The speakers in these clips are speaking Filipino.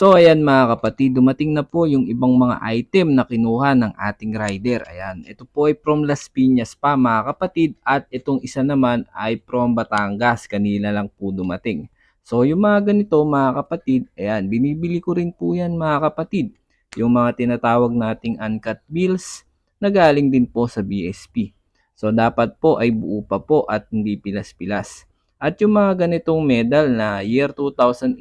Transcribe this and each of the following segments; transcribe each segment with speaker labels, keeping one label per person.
Speaker 1: So ayan mga kapatid, dumating na po yung ibang mga item na kinuha ng ating rider. Ayan, ito po ay from Las Piñas pa mga kapatid at itong isa naman ay from Batangas. Kanina lang po dumating. So yung mga ganito mga kapatid, ayan, binibili ko rin po yan mga kapatid. Yung mga tinatawag nating uncut bills na galing din po sa BSP. So dapat po ay buo pa po at hindi pilas-pilas. At yung mga ganitong medal na year 2011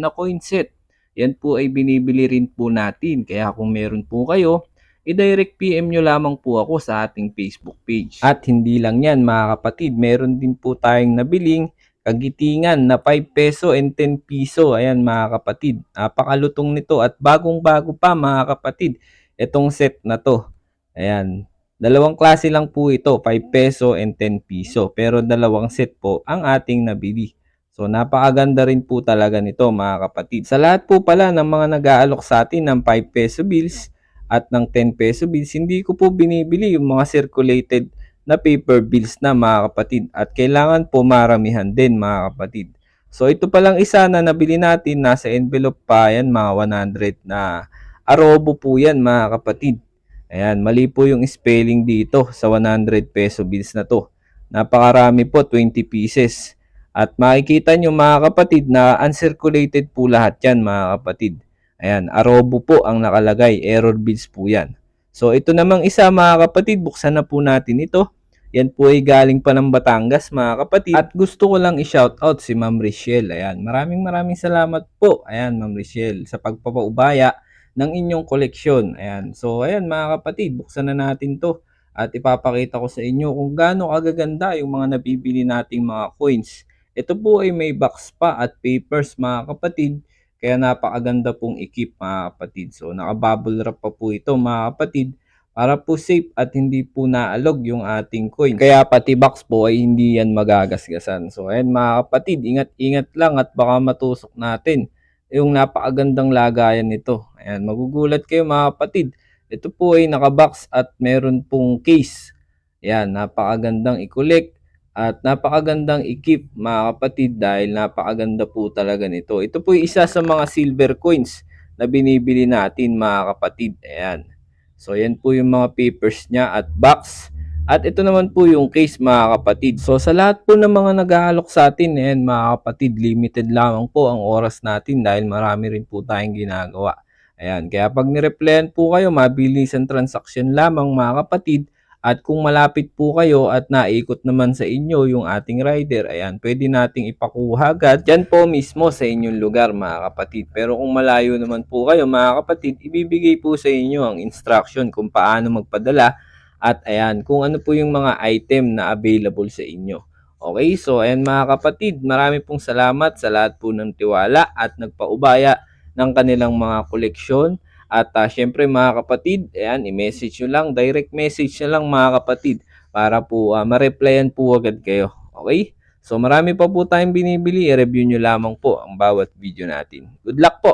Speaker 1: na coin set, yan po ay binibili rin po natin. Kaya kung meron po kayo, i-direct PM nyo lamang po ako sa ating Facebook page. At hindi lang yan mga kapatid, meron din po tayong nabiling kagitingan na 5 peso and 10 piso. Ayan mga kapatid, napakalutong nito at bagong bago pa mga kapatid itong set na to. Ayan, dalawang klase lang po ito, 5 peso and 10 piso. Pero dalawang set po ang ating nabili. So napakaganda rin po talaga nito mga kapatid. Sa lahat po pala ng mga nag-aalok sa atin ng 5 peso bills at ng 10 peso bills, hindi ko po binibili yung mga circulated na paper bills na mga kapatid. At kailangan po maramihan din mga kapatid. So ito pa lang isa na nabili natin, nasa envelope pa yan mga 100 na arobo po yan mga kapatid. Ayan, mali po yung spelling dito sa 100 peso bills na to. Napakarami po, 20 pieces. At makikita nyo mga kapatid na uncirculated po lahat yan mga kapatid. Ayan, arobo po ang nakalagay, error bills po yan. So ito namang isa mga kapatid, buksan na po natin ito. Yan po ay galing pa ng Batangas mga kapatid. At gusto ko lang i-shoutout si Ma'am Richelle. Ayan, maraming maraming salamat po. Ayan, Ma'am Richelle, sa pagpapaubaya ng inyong koleksyon. Ayan, so ayan mga kapatid, buksan na natin to. At ipapakita ko sa inyo kung gaano kagaganda yung mga nabibili nating mga coins. Ito po ay may box pa at papers mga kapatid. Kaya napakaganda pong ikip mga kapatid. So nakabubble wrap pa po ito mga kapatid para po safe at hindi po naalog yung ating coin. Kaya pati box po ay hindi yan magagasgasan. So ayan mga kapatid, ingat-ingat lang at baka matusok natin yung napakagandang lagayan nito. Ayan, magugulat kayo mga kapatid. Ito po ay nakabox at meron pong case. Ayan, napakagandang i-collect at napakagandang i-keep mga kapatid dahil napakaganda po talaga nito. Ito po isa sa mga silver coins na binibili natin mga kapatid. Ayan. So yan po yung mga papers niya at box. At ito naman po yung case mga kapatid. So sa lahat po ng mga nag-aalok sa atin, ayan mga kapatid, limited lamang po ang oras natin dahil marami rin po tayong ginagawa. Ayan, kaya pag nireplyan po kayo, mabilis ang transaction lamang mga kapatid. At kung malapit po kayo at naikot naman sa inyo yung ating rider, ayan, pwede nating ipakuha agad dyan po mismo sa inyong lugar mga kapatid. Pero kung malayo naman po kayo mga kapatid, ibibigay po sa inyo ang instruction kung paano magpadala at ayan, kung ano po yung mga item na available sa inyo. Okay, so ayan mga kapatid, marami pong salamat sa lahat po ng tiwala at nagpaubaya ng kanilang mga koleksyon. At uh, syempre mga kapatid, ayan, i-message nyo lang, direct message nyo lang mga kapatid para po uh, ma-replyan po agad kayo. Okay? So marami pa po tayong binibili, i-review nyo lamang po ang bawat video natin. Good luck po!